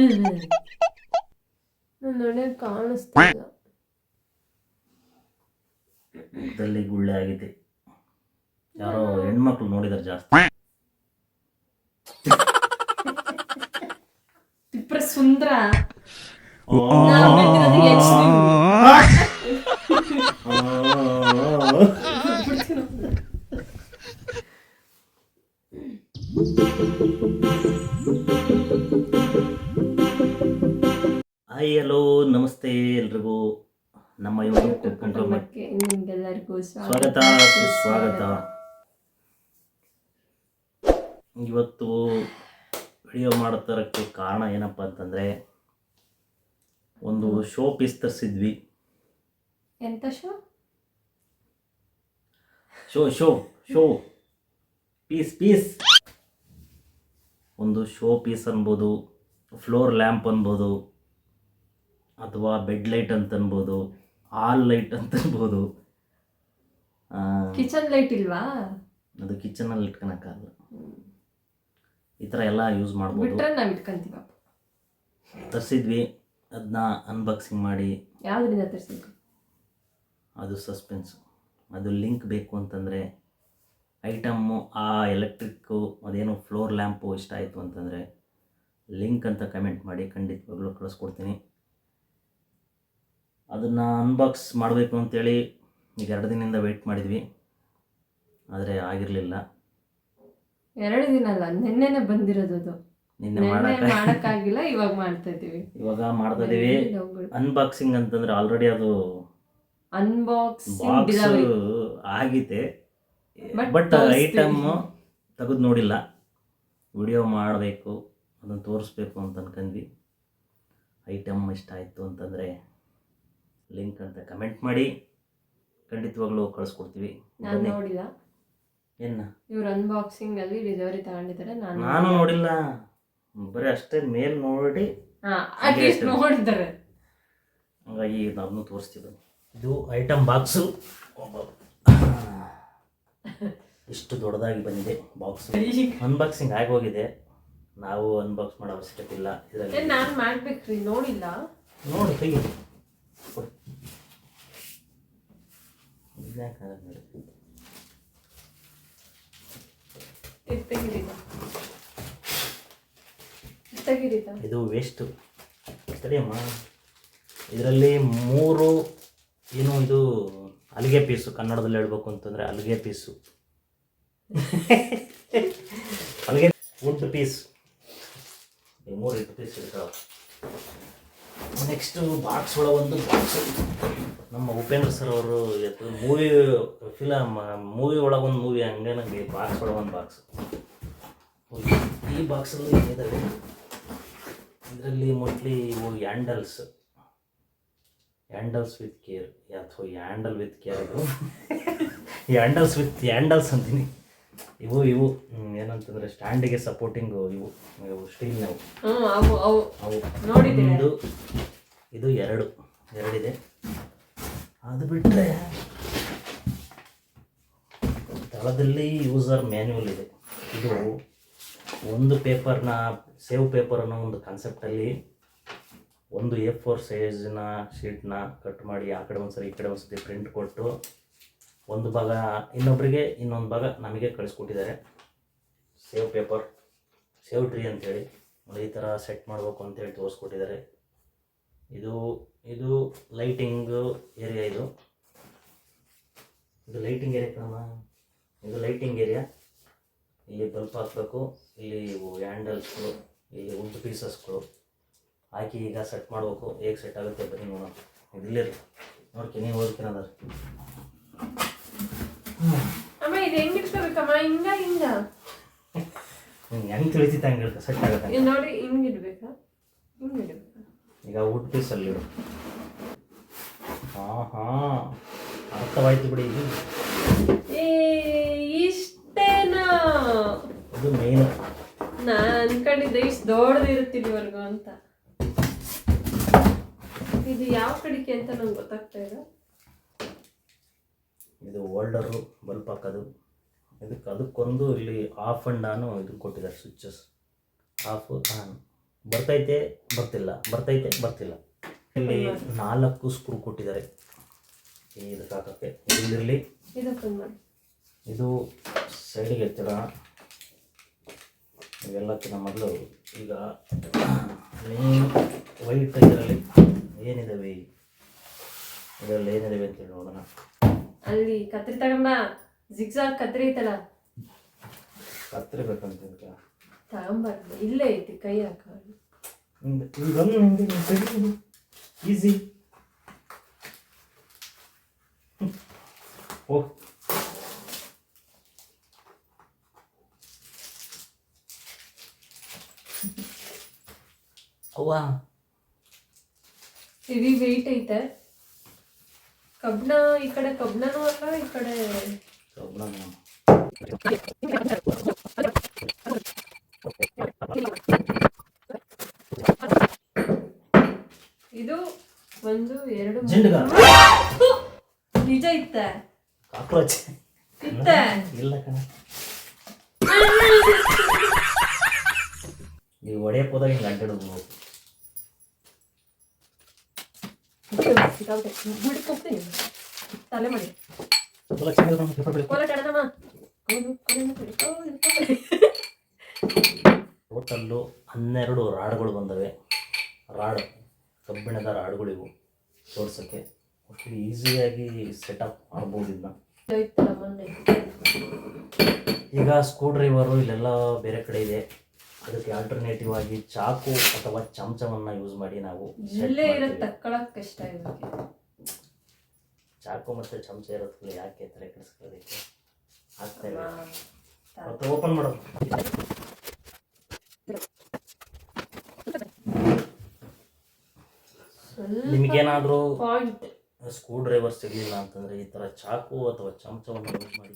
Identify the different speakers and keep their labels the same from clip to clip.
Speaker 1: ನನ್ನ ಹಣೆ ಕಾಣಿಸ್ತಾ ಇಲ್ಲ.
Speaker 2: ಮುಖದಲ್ಲಿ ಗುಳ್ಳೆ ಆಗಿದೆ. ಯಾರೋ ಹೆಣ್ಮಕ್ಳು ನೋಡಿದಾರೆ ಜಾಸ್ತಿ.
Speaker 1: ತಿಪ್ರ ಸುಂದ್ರ ನಾನ್.
Speaker 2: ಇವತ್ತು ವಿಡಿಯೋ ಮಾಡ್ತಾರಕ್ಕೆ ಕಾರಣ ಏನಪ್ಪ ಅಂತಂದರೆ ಒಂದು ಶೋ ಪೀಸ್ ತರಿಸಿದ್ವಿ
Speaker 1: ಎಂತ show
Speaker 2: show show show piece piece ಒಂದು ಶೋ ಪೀಸ್ ಅನ್ಬೋದು ಫ್ಲೋರ್ ಲ್ಯಾಂಪ್ ಅನ್ಬೋದು ಅಥವಾ ಬೆಡ್ ಲೈಟ್ ಅಂತ ಅನ್ಬೋದು ಆಲ್ ಲೈಟ್ ಅಂತ ಅನ್ಬೋದು.
Speaker 1: ಕಿಚನ್ ಲೈಟ್ ಇಲ್ವಾ?
Speaker 2: ಅದು ಕಿಚನಲ್ಲಿ ಇಟ್ಕೊಳಕ್ಕಾಗಲ್ಲ. ಈ ಥರ ಎಲ್ಲ ಯೂಸ್ ಮಾಡ್ಬೋದು.
Speaker 1: ಬಿಟ್ರೆ ನಾವ್ ಇಟ್ಕೊಂತೀವಪ್ಪ
Speaker 2: ತರಿಸಿದ್ವಿ ಅದನ್ನ ಅನ್ಬಾಕ್ಸಿಂಗ್ ಮಾಡಿ.
Speaker 1: ಯಾವುದರಿಂದ ತರಿಸಿದ್ವಿ
Speaker 2: ಅದು ಸಸ್ಪೆನ್ಸ್ ಅದು ಲಿಂಕ್ ಬೇಕು ಅಂತಂದರೆ ಐಟಮ್ಮು ಆ ಎಲೆಕ್ಟ್ರಿಕ್ಕು ಅದೇನು ಫ್ಲೋರ್ ಲ್ಯಾಂಪು ಇಷ್ಟ ಆಯಿತು ಅಂತಂದರೆ ಲಿಂಕ್ ಅಂತ ಕಮೆಂಟ್ ಮಾಡಿ ಖಂಡಿತವಾಗ್ಲೂ ಕಳಿಸ್ಕೊಡ್ತೀನಿ. ಅದನ್ನು ಅನ್ಬಾಕ್ಸ್ ಮಾಡಬೇಕು ಅಂತೇಳಿ ಈಗ ಎರಡು ದಿನದಿಂದ ವೆಯ್ಟ್ ಮಾಡಿದ್ವಿ. ಆದರೆ ಆಗಿರಲಿಲ್ಲ.
Speaker 1: ಎರಡು ದಿನ ಅಲ್ಲ ನಿನ್ನೆನೆ ಬಂದಿರೋದು ಅದು.
Speaker 2: ನಿನ್ನೆ
Speaker 1: ನಿನ್ನೆ
Speaker 2: ಮಾಡೋಕ್ಕೆ
Speaker 1: ಮಾಡಕ್ಕಾಗಿಲ್ಲ ಇವಾಗ ಮಾಡ್ತಾ ಇದೀವಿ
Speaker 2: ಇವಾಗ ಮಾಡ್ತಾ ಇದೀವಿ ಅನ್ಬಾಕ್ಸಿಂಗ್ ಅಂತಂದ್ರೆ ಆಲ್ರೆಡಿ ಅದು
Speaker 1: ಅನ್ಬಾಕ್ಸಿಂಗ್
Speaker 2: ಬಾಕ್ಸ್ ಆಗಿದೆ.
Speaker 1: But
Speaker 2: ಬಟ್
Speaker 1: ತೋರಿಸ್ತೀವಿ.
Speaker 2: ಐಟಮ್ ತೆಗೆದು ನೋಡಿಲ್ಲ. ವಿಡಿಯೋ ಮಾಡಬೇಕು ಅದನ್ನು ತೋರಿಸ್ಬೇಕು ಅಂತ ಅನ್ಕೊಂಡ್ವಿ. ಐಟಮ್ ಇಷ್ಟ ಆಯಿತು ಅಂತಂದರೆ ಲಿಂಕ್ ಅಂತ ಕಮೆಂಟ್ ಮಾಡಿ. ಖಂಡಿತವಾಗ್ಲೂ ಕಳಿಸ್ಕೊಡ್ತೀವಿ.
Speaker 1: ನಾನು
Speaker 2: ಬನ್ನಿ.
Speaker 1: ನೋಡಿಲ್ಲ.
Speaker 2: ಏನ?
Speaker 1: ಇವ್ರು ಅನ್ಬಾಕ್ಸಿಂಗ್ ಅಲ್ಲಿ ಡಿಲಿವರಿ ತಗೊಂಡಿದ್ದಾರೆ ನಾನು
Speaker 2: ನಾನು ನೋಡಿಲ್ಲ. ಬರೀ ಅಷ್ಟೇ ಮೇಲ್ ನೋಡಿ
Speaker 1: ಅಟ್ಲೀಸ್ಟ್ ನೋಡಿದ್ದಾರೆ
Speaker 2: ಹಂಗಾಗಿ ನಾನು ತೋರಿಸ್ತೀವಿ ಬನ್ನಿ ಇದು ಐಟಮ್ ಬಾಕ್ಸು ಇಷ್ಟು ದೊಡ್ಡದಾಗಿ ಬಂದಿದೆ ಬಾಕ್ಸ್ ಅನ್ಬಾಕ್ಸಿಂಗ್ ಆಗೋಗಿದೆ. ನಾವು ಅನ್ಬಾಕ್ಸ್ ಮಾಡೋ ಅವಶ್ಯಕತೆ ಇಲ್ಲ. ಇದರಲ್ಲಿ
Speaker 1: ನಾನು ಮಾಡ್ಬೇಕ್ರಿ ನೋಡಿಲ್ಲ.
Speaker 2: ನೋಡಿ ತೆಗಿ ಇದ್ಯಾಕಾಗಲ್ಲ ನೋಡಿ.
Speaker 1: ಇದ್
Speaker 2: ವೇಸ್ಟು ಸರಿಯಮ್ಮ. ಇದರಲ್ಲಿ ಮೂರು ಏನು ಇದು ಅಲ್ಲಿಗೆ ಪೀಸು ಕನ್ನಡದಲ್ಲಿ ಹೇಳ್ಬೇಕು ಅಂತಂದರೆ ಅಲ್ಲಿಗೆ ಪೀಸು ಅಲ್ಲಿಗೆ ವುಡ್ ಪೀಸ್ ಮೂರು ಇಟ್ಟು ಪೀಸ್ ಇರ್ತಾವೆ ನೆಕ್ಸ್ಟು ಬಾಕ್ಸ್ ಒಳಗೆ ಒಂದು ಬಾಕ್ಸ್ ನಮ್ಮ ಉಪೇಂದ್ರ ಸರ್ ಅವರು ಮೂವಿ ಫಿಲಮ್ ಮೂವಿ ಒಳಗೆ ಒಂದು ಮೂವಿ ಹಂಗೆ ನನಗೆ ಬಾಕ್ಸ್ ಒಳಗೆ ಒಂದು ಬಾಕ್ಸ್ ಈ ಬಾಕ್ಸಲ್ಲಿ ಏನಿದಾವೆ ಇದರಲ್ಲಿ ಮೋಸ್ಟ್ಲಿ ಇವು ಹ್ಯಾಂಡಲ್ಸ್ ಹ್ಯಾಂಡಲ್ಸ್ ವಿತ್ ಕೇರ್ ಅಥವಾ ಹ್ಯಾಂಡಲ್ ವಿತ್ ಕೇರ್ ಇದು. ಹ್ಯಾಂಡಲ್ಸ್ ವಿತ್ ಹ್ಯಾಂಡಲ್ಸ್ ಅಂತೀನಿ. ಇವು ಇವು ಏನಂತಂದ್ರೆ ಸ್ಟ್ಯಾಂಡಿಗೆ ಸಪೋರ್ಟಿಂಗು ಇವು ಇವು ಸ್ಟೀಲ್
Speaker 1: ನಾವು ಅವು.
Speaker 2: ಒಂದು ಇದು ಎರಡು ಎರಡಿದೆ. ಅದು ಬಿಟ್ಟರೆ ತಳದಲ್ಲಿ ಯೂಸರ್ ಮ್ಯಾನ್ಯುವಲ್ ಇದೆ. ಇದು ಒಂದು ಪೇಪರ್ನ ಸೇವ್ ಪೇಪರ್ ಅನ್ನೋ ಒಂದು ಕಾನ್ಸೆಪ್ಟಲ್ಲಿ ಒಂದು ಎ ಫೋರ್ ಸೈಜ್ನ ಶೀಟ್ನ ಕಟ್ ಮಾಡಿ ಆ ಕಡೆ ಒಂದ್ಸರಿ ಈ ಕಡೆ ಒಂದ್ಸರಿ ಪ್ರಿಂಟ್ ಕೊಟ್ಟು ಒಂದು ಭಾಗ ಇನ್ನೊಬ್ಬರಿಗೆ ಇನ್ನೊಂದು ಭಾಗ ನಮಗೆ ಕಳಿಸ್ಕೊಟ್ಟಿದ್ದಾರೆ. ಸೇವ್ ಪೇಪರ್, ಸೇವ್ ಟ್ರೀ ನೋಡಿ ಈ ಥರ ಸೆಟ್ ಮಾಡಬೇಕು ಅಂತೇಳಿ ತೋರಿಸ್ಕೊಟ್ಟಿದ್ದಾರೆ. ಇದು ಇದು ಲೈಟಿಂಗ್ ಏರಿಯಾ ಇದು. ಇದು ಲೈಟಿಂಗ್ ಏರಿಯಾ ಕಣಮ್ಮ. ಇದು ಲೈಟಿಂಗ್ ಏರಿಯಾ. ಇಲ್ಲಿ ಬಲ್ಪ್ ಹಾಕಬೇಕು. ಇಲ್ಲಿ ಇವು ಹ್ಯಾಂಡಲ್ಸ್ಗಳು, ಇಲ್ಲಿ ವುಡ್ ಪೀಸಸ್ಗಳು ಹಾಕಿ ಈಗ ಸೆಟ್ ಮಾಡಬೇಕು. ಹೇಗೆ ಸೆಟ್ ಆಗುತ್ತೆ ಬನ್ನಿ ನೋಡೋಣ. ಇದಿಲ್ಲ ರೀ ಓದ್ತೀನಿ ನೀವು
Speaker 1: ಹೆಂಗ್ ಹಿಂಗ. ಹಿಂಗ
Speaker 2: ಹೆಂಗೆ ತಿಳಿತೈತೆ ಹಂಗೆ ಸೆಟ್ ಆಗುತ್ತೆ
Speaker 1: ಇದು ನೋಡಿ ಹಿಂಗೆ ಇಡ್ಬೇಕಾ? ಹಿಂಗೆ ಇಡ್ಬೇಕಾ?
Speaker 2: ಈಗ ವುಡ್ ಪೀಸಲ್ಲಿ ಇಡು. ಹಾಂ ಹಾಂ ಅರ್ಥವಾಯ್ತು ಬಿಡಿ ಇದು.
Speaker 1: ಏ ಇಷ್ಟೇನಾ?
Speaker 2: ಇದು ಮೇನ್
Speaker 1: ನಾನ್ ಅನ್ಕೊಂಡಿದ್ದೆ ಇಷ್ಟು ದೊಡ್ಡದಿರುತ್ತೆ ಇದುವರೆಗೂ ಅಂತ. ಇದು ಯಾವ ಕಡೆಗೆ ಅಂತ ನಂಗೆ ಗೊತ್ತಾಗ್ತಾ ಇಲ್ಲ.
Speaker 2: ಇದು ಓಲ್ಡರು ಬಲ್ಪ್ ಹಾಕೋದು. ಇದಕ್ಕೆ ಅದಕ್ಕೊಂದು ಇಲ್ಲಿ ಆಫ್ ಆ್ಯಂಡ್ ಆನು ಇದು ಕೊಟ್ಟಿದ್ದಾರೆ ಸ್ವಿಚ್ಚಸ್ ಆಫ್ ಆನ್ ಬರ್ತೈತೆ ಬರ್ತಿಲ್ಲ. ಬರ್ತೈತೆ ಬರ್ತಿಲ್ಲ. ಇಲ್ಲಿ ನಾಲ್ಕು ಸ್ಕ್ರೂ ಕೊಟ್ಟಿದ್ದಾರೆ. ಇದಕ್ಕೆ ಹಾಕೋಕ್ಕೆ ಇಲ್ಲಿರಲಿ ಇದು ಸೈಡಿಗೆ ಎತ್ತಿಡೋಣ ಇವೆಲ್ಲಕ್ಕಿಂತ ಮೊದಲು ಈಗ ಮೇನ್ ವೈಟ್ ಇದರಲ್ಲಿ ಏನಿದಾವೆ? ಇದರಲ್ಲಿ ಏನಿದಾವೆ ಅಂತೇಳಿ ನೋಡೋಣ.
Speaker 1: ಅಲ್ಲಿ ಕತ್ರಿ ತಗೊಂಬ. ಜಿಗ್ಜಾಗ್ ಕತ್ರಿ ಐತಲ್ಲ?
Speaker 2: ಕತ್ತರಿ ಬೇಕಂತ
Speaker 1: ಇಲ್ಲೇ ಐತಿ ಕೈ ಹಾಕ
Speaker 2: ಈಸಿ ಓ ಅವ್ವ.
Speaker 1: ಹೆವಿ ವೆಯ್ಟ್ ಐತೆ. ಕಬ್ಣ ಈ ಕಡೆ ಕಬ್ಣನೂ ಅಲ್ಲ ಈ ಕಡೆ ಇದು ಒಂದು ಎರಡು
Speaker 2: ಜಿಂಡ್ಗ.
Speaker 1: ನಿಜ ಇತ್ತ.
Speaker 2: ಕಾಕ್ರೋಚ್.
Speaker 1: ಇತ್ತ.
Speaker 2: ಇಲ್ಲ ಕಣ. ನೀವು ಹೊಡೆಯಕ್ಕೆ ಹೋದಾಗ ಹಿಂಗೆ ಅಡ್ಡಾಡೋದು.
Speaker 1: ತಲೆ ಮಾಡಿ.
Speaker 2: ಟೋಟಲ್ಲು ಹನ್ನೆರಡು ರಾಡ್ಗಳು ಬಂದವೆ. ರಾಡ್ ಕಬ್ಬಿಣದ ರಾಡ್ಗಳಿವು ತೋರ್ಸಕ್ಕೆ. ಅಷ್ಟು ಈಸಿಯಾಗಿ ಸೆಟಪ್ ಮಾಡ್ಬೋದು ಇದನ್ನ ಈಗ ಸ್ಕ್ರೂ ಡ್ರೈವರು ಇಲ್ಲೆಲ್ಲ ಬೇರೆ ಕಡೆ ಇದೆ. ಅದಕ್ಕೆ ಆಲ್ಟರ್ನೇಟಿವ್ ಆಗಿ ಚಾಕು ಅಥವಾ ಚಮಚವನ್ನು ಯೂಸ್ ಮಾಡಿ ನಾವು set ಚಾಕು ಮತ್ತು ಚಮಚ ಇರೋದ್ರಲ್ಲಿ ಯಾಕೆ ತಲೆ ಕೆಡಿಸ್ಕೊಳ್ಳೋದಕ್ಕೆ? ಆಗ್ತಾ ಇಲ್ಲ. ಮತ್ತೆ ಓಪನ್ ಮಾಡೋದು ನಿಮಗೇನಾದರೂ ಸ್ಕ್ರೂ ಡ್ರೈವರ್ ಸಿಗಲಿಲ್ಲ ಅಂತಂದ್ರೆ ಈ ತರ ಚಾಕು ಅಥವಾ ಚಮಚವನ್ನು ಯೂಸ್ ಮಾಡಿ.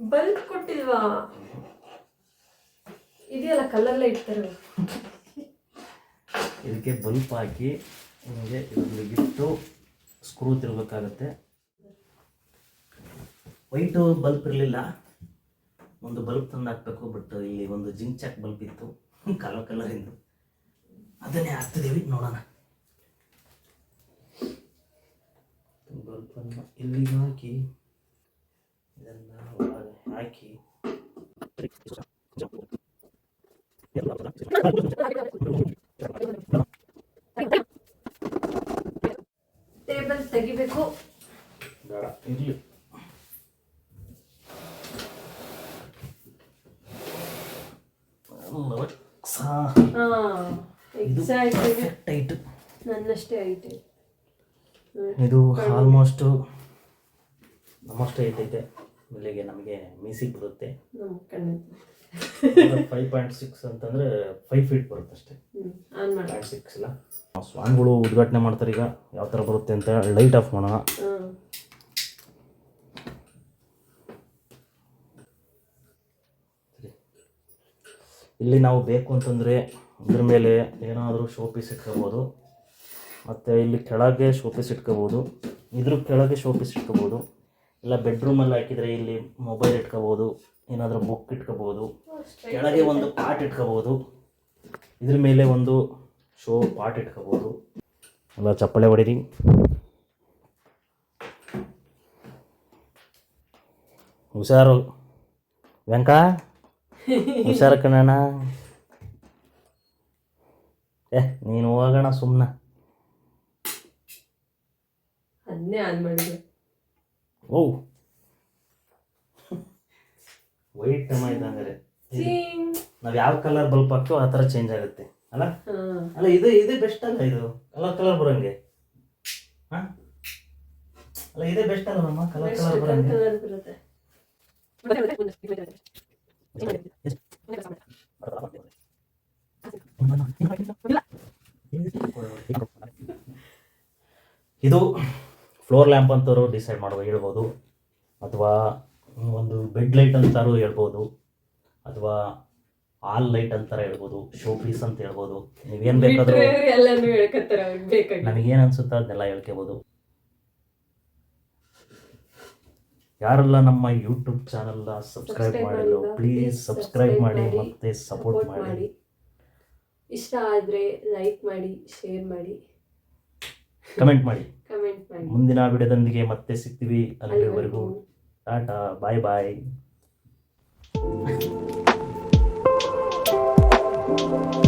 Speaker 2: ಬಲ್ಬ್
Speaker 1: ಕೊಟ್ಟಿಲ್ವಾ? ಇದೆಯಲ್ಲ ಕಲ್ಲಲ್ಲೇ ಇಡ್ತಾರೆ
Speaker 2: ಇದಕ್ಕೆ ಬಲ್ಪ್ ಹಾಕಿ ನಿಮಗೆ ಇದರಲ್ಲಿ ಬಿಟ್ಟು ಸ್ಕ್ರೂ ತಿರ್ಬೇಕಾಗತ್ತೆ. ವೈಟು ಬಲ್ಬ್ ಇರಲಿಲ್ಲ. ಒಂದು ಬಲ್ಬ್ ತಂದು ಹಾಕ್ಬೇಕು ಬಟ್ ಇಲ್ಲಿ ಒಂದು ಜಿಂಕ್ ಚಾಕ್ ಬಲ್ಬ್ ಇತ್ತು. ಕಲರ್ ಕಲರಿಂದು ಅದನ್ನೇ ಹಾಕ್ತಿದ್ದೀವಿ ನೋಡೋಣ. ಬಲ್ಬನ್ನು ಇಲ್ಲಿ ಹಾಕಿ ಇದನ್ನು ಒಳಗೆ ಹಾಕಿ.
Speaker 1: ಟೇಬಲ್ ತೆಗಿಬೇಕು.
Speaker 2: ಬೇಡ ಇರಲಿ. ಟೈಟ್
Speaker 1: ನನ್ನಷ್ಟೇ ಐತೆ
Speaker 2: ಇದು ಆಲ್ಮೋಸ್ಟ್ ನಮ್ಮಷ್ಟೇ ಐತೈತೆ ಇಲ್ಲಿಗೆ ನಮಗೆ ಮೀಸಿಗೆ ಬರುತ್ತೆ. ಫೈವ್ ಪಾಯಿಂಟ್ ಸಿಕ್ಸ್ ಅಂತಂದ್ರೆ ಫೈವ್ ಫೀಟ್ ಬರುತ್ತೆ ಅಷ್ಟೇ ಪಾಯಿಂಟ್ ಸಿಕ್ಸ್ ಇಲ್ಲ. ಸ್ವಾಮಿಗಳು ಉದ್ಘಾಟನೆ ಮಾಡ್ತಾರೆ ಈಗ. ಯಾವ ಥರ ಬರುತ್ತೆ ಅಂತ ಲೈಟ್ ಆಫ್ ಮಾಡೋಣ. ಇಲ್ಲಿ ನಾವು ಬೇಕು ಅಂತಂದರೆ ಅದ್ರ ಮೇಲೆ ಏನಾದರೂ ಶೋ ಪೀಸ್ ಇಟ್ಕೋಬೋದು. ಮತ್ತು ಇಲ್ಲಿ ಕೆಳಗೆ ಶೋ ಪೀಸ್ ಇಟ್ಕೋಬೋದು. ಇದ್ರ ಕೆಳಗೆ ಶೋ ಪೀಸ್ ಇಟ್ಕೋಬೋದು. ಇಲ್ಲ ಬೆಡ್ರೂಮಲ್ಲಿ ಹಾಕಿದರೆ ಇಲ್ಲಿ ಮೊಬೈಲ್ ಇಟ್ಕೋಬೋದು. ಏನಾದರೂ ಬುಕ್ ಇಟ್ಕೋಬೋದು. ಕೆಳಗೆ ಒಂದು ಪಾಟ್ ಇಟ್ಕೋಬೋದು. ಇದ್ರ ಮೇಲೆ ಒಂದು ಶೋ ಪಾಟ್ ಇಟ್ಕೋಬೋದು. ಎಲ್ಲ ಚಪ್ಪಳೆ ಹೊಡೀರಿ. ಹುಷಾರು. ವೆಂಕ? ಹುಷಾರು ಕಣಣ್ಣ. ಏ ನೀನು ಹೋಗೋಣ ಸುಮ್ಮನೆ
Speaker 1: ಅದನ್ನೇ ಆನ್ ಮಾಡಿದೆ.
Speaker 2: ಓ. ವೈಟ್ ಟಮ ಇದ್ದಂಗಾರೆ
Speaker 1: ಚಿಂಗ್
Speaker 2: ನಾವು ಯಾವ ಕಲರ್ ಬಲ್ಪ್ ಹಾಕ್ತೀವೋ ಆ ಥರ ಚೇಂಜ್ ಆಗುತ್ತೆ. ಅಲ್ಲ? ಅಲ್ಲ ಇದು ಇದು ಬೆಸ್ಟ್ ಅಲ್ಲ ಇದು? ಕಲರ್ ಕಲರ್ ಬರಂಗೆ. ಹಾ? ಅಲ್ಲ ಇದೇ ಬೆಸ್ಟ್ ಅಲ್ಲ ನಮ್ಮ ಕಲರ್ ಕಲರ್ ಬರಂಗೆ. ಇದು ಫ್ಲೋರ್ ಲ್ಯಾಂಪ್ ಅಂತವರು ಡಿಸೈಡ್ ಮಾಡುವ ಹೇಳ್ಬೋದು. ಅಥವಾ ಒಂದು ಬೆಡ್ ಲೈಟ್ ಅಂತಾರು ಹೇಳ್ಬೋದು. ಅಥವಾ ಆಲ್ ಲೈಟ್ ಅಂತಾರ ಹೇಳ್ಬೋದು ಶೋ ಪೀಸ್ ಅಂತ ಹೇಳ್ಬೋದು. ನೀವೇನು ಬೇಕಾದರೂ
Speaker 1: ನನಗೇನು ಎಲ್ಲಾನು ಹೇಳ್ಕತ್ತಾರ
Speaker 2: ಅನ್ಸುತ್ತೋ ಅದನ್ನೆಲ್ಲ ಹೇಳ್ಕೋಬೋದು. ಯಾರೆಲ್ಲ ನಮ್ಮ ಯೂಟ್ಯೂಬ್ ಚಾನಲ್ನ ಸಬ್ಸ್ಕ್ರೈಬ್ ಮಾಡಿಲ್ಲ, ಪ್ಲೀಸ್ ಸಬ್ಸ್ಕ್ರೈಬ್
Speaker 1: subscribe
Speaker 2: ಮಾಡಿ ಮತ್ತೆ ಸಪೋರ್ಟ್ ಮಾಡಿ.
Speaker 1: ಇಷ್ಟ ಆದ್ರೆ ಲೈಕ್ ಮಾಡಿ ಶೇರ್ ಮಾಡಿ.
Speaker 2: ಕಮೆಂಟ್ ಮಾಡಿ.
Speaker 1: ಕಮೆಂಟ್ ಮಾಡಿ.
Speaker 2: ಮುಂದಿನ ವಿಡಿಯೋದೊಂದಿಗೆ ಮತ್ತೆ ಸಿಗ್ತೀವಿ. ಅಲ್ಲಿವರೆಗೂ.
Speaker 1: ಅಲ್ಲಿವರೆಗೂ.
Speaker 2: ಟಾಟಾ ಬಾಯ್ ಬಾಯ್ thank you